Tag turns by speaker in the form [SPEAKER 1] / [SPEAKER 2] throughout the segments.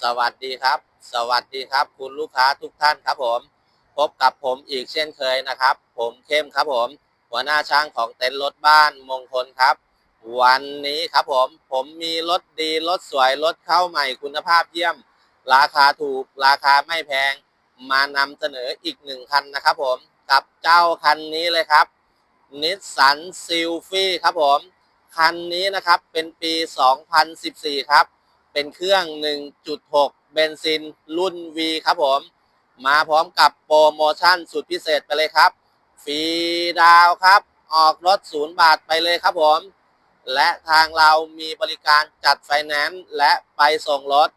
[SPEAKER 1] สวัสดีครับ สวัสดีครับ คุณลูกค้าทุกท่านครับผม พบกับผมอีกเช่นเคยนะครับ ผมเข้มครับผม หัวหน้าช่างของเต็นท์รถบ้านมงคลครับ วันนี้ครับผม ผมมีรถดีรถสวยรถเข้าใหม่คุณภาพเยี่ยม ราคาถูกราคาไม่แพง มานำเสนออีกหนึ่งคันนะครับผม กับเจ้าคันนี้เลยครับนิสสันซิลฟี่ครับผม คันนี้นะครับเป็นปี 2014 ครับ เป็นเครื่อง 1.6 เบนซินรุ่น V ครับผม มาพร้อมกับโปรโมชั่นสุดพิเศษไปเลยครับ ฟรีดาวครับ ออกรถศูนย์บาทไปเลยครับผม และทางเรามีบริการจัดไฟแนนซ์และไปส่งรถ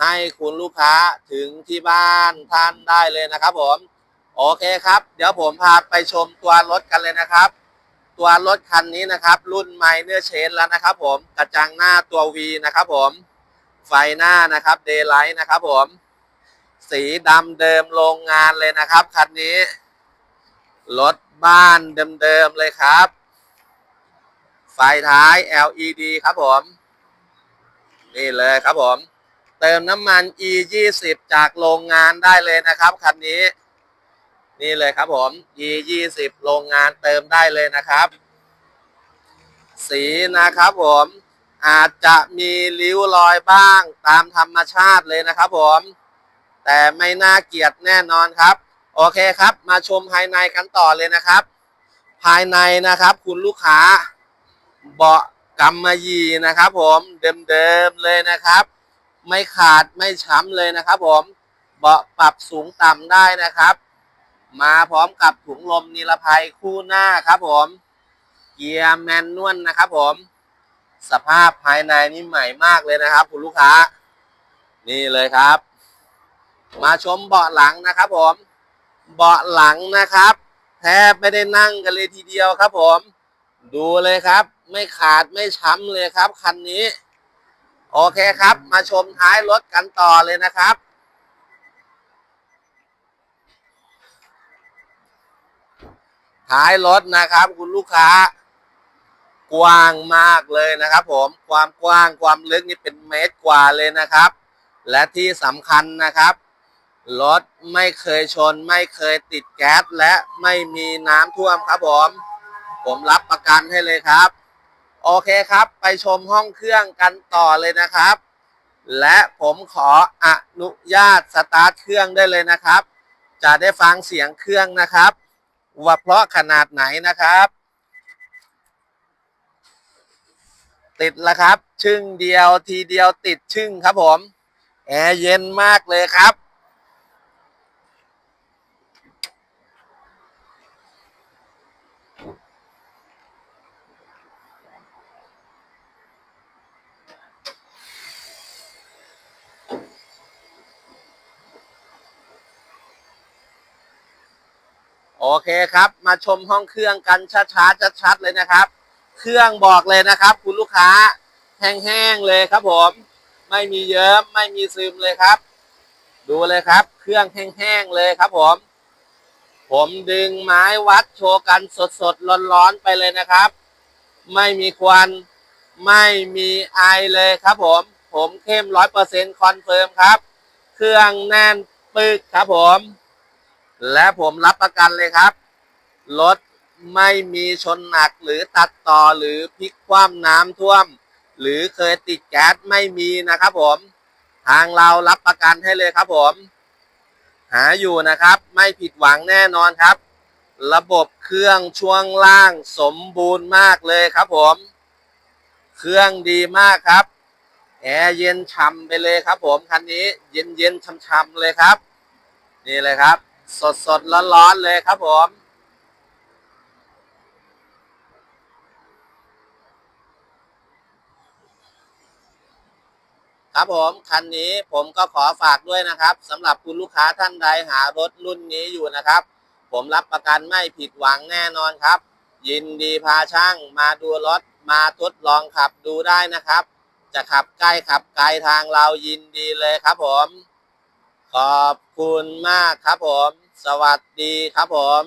[SPEAKER 1] ให้คุณลูกค้าถึงที่บ้านท่านได้เลยนะครับผม โอเคครับ เดี๋ยวผมพาไปชมตัวรถกันเลยนะครับ ตัวรถคันนี้นะครับ รุ่นไมเนอร์เชนแล้วนะครับผม กระจังหน้าตัว V นะครับผม ไฟหน้านะครับเดย์ไลท์นะครับผม สีดำเดิมโรงงานเลยนะครับคันนี้ รถบ้านเดิมๆเลยครับ ไฟท้าย LED ครับผม นี่เลยครับผม เติมน้ำมัน E 2 0จากโรงงานได้เลยนะครับคันนี้ นี่เลยครับผม E 2 0โรงงานเติมได้เลยนะครับ สีนะครับผม อาจจะมีริ้วรอยบ้างตามธรรมชาติเลยนะครับผม แต่ไม่น่าเกลียดแน่นอนครับ โอเคครับ มาชมภายในกันต่อเลยนะครับ ภายในนะครับ คุณลูกค้า เบาะกำมะยีนะครับ ผมเดิมๆเลยนะครับ ไม่ขาดไม่ช้ำเลยนะครับ ผมเบาะปรับสูงต่ำได้นะครับ มาพร้อมกับถุงลมนิรภัยคู่หน้าครับ ผม เกียร์แมนนวลนะครับ ผม สภาพภายในนี่ใหม่มากเลยนะครับ คุณลูกค้า นี่เลยครับ มาชมเบาะหลังนะครับ ผม เบาะหลังนะครับ แทบไม่ได้นั่งกันเลยทีเดียวครับ ผม ดูเลยครับ ไม่ขาดไม่ช้ำเลยครับคันนี้ โอเคครับ มาชมท้ายรถกันต่อเลยนะครับท้ายรถนะครับ คุณลูกค้า กว้างมากเลยนะครับ ผมความกว้างความลึกนี่เป็นเมตรกว่าเลยนะครับ และที่สำคัญนะครับรถไม่เคยชนไม่เคยติดแก๊สและไม่มีน้ำท่วมครับผม ผมรับประกันให้เลยครับ โอเคครับ ไปชมห้องเครื่องกันต่อเลยนะครับ และผมขออนุญาตสตาร์ทเครื่องได้เลยนะครับ จะได้ฟังเสียงเครื่องนะครับ ว่าเพราะขนาดไหนนะครับ ติดแล้วครับ ชึ่งเดียวทีเดียวติดชึ่งครับผม แอร์เย็นมากเลยครับ โอเคครับ มาชมห้องเครื่องกันช้าๆชัดๆเลยนะครับ เครื่องบอกเลยนะครับ คุณลูกค้าแห้งๆเลยครับผม ไม่มีเยิ้มไม่มีซึมเลยครับ ดูเลยครับ เครื่องแห้งๆเลยครับผม ผมดึงไม้วัดโชว์กันสดๆร้อนๆไปเลยนะครับ ไม่มีควันไม่มีไอเลยครับผม ผมเข้มร้อยเปอร์เซ็นต์คอนเฟิร์มครับ เครื่องแน่นปึกครับผม และผมรับประกันเลยครับ รถ ไม่มีชนหนักหรือตัดต่อหรือพลิกคว่ำน้ำท่วม หรือเคยติดแก๊สไม่มีนะครับผม ทางเรารับประกันให้เลยครับผม หาอยู่นะครับ ไม่ผิดหวังแน่นอนครับ ระบบเครื่องช่วงล่างสมบูรณ์มากเลยครับผม เครื่องดีมากครับ แอร์เย็นฉ่ำไปเลยครับผมคันนี้เย็นเย็นๆช่ำๆเลยครับ นี่เลยครับ สดสดร้อนร้อนๆเลยครับผม ครับผมคันนี้ผมก็ขอฝากด้วยนะครับสำหรับคุณลูกค้าท่านใดหารถรุ่นนี้อยู่นะครับ ผมรับประกันไม่ผิดหวังแน่นอนครับ ยินดีพาช่างมาดูรถมาทดลองขับดูได้นะครับ จะขับใกล้ขับไกลทางเรายินดีเลยครับผม ขอบคุณมากครับผม สวัสดีครับผม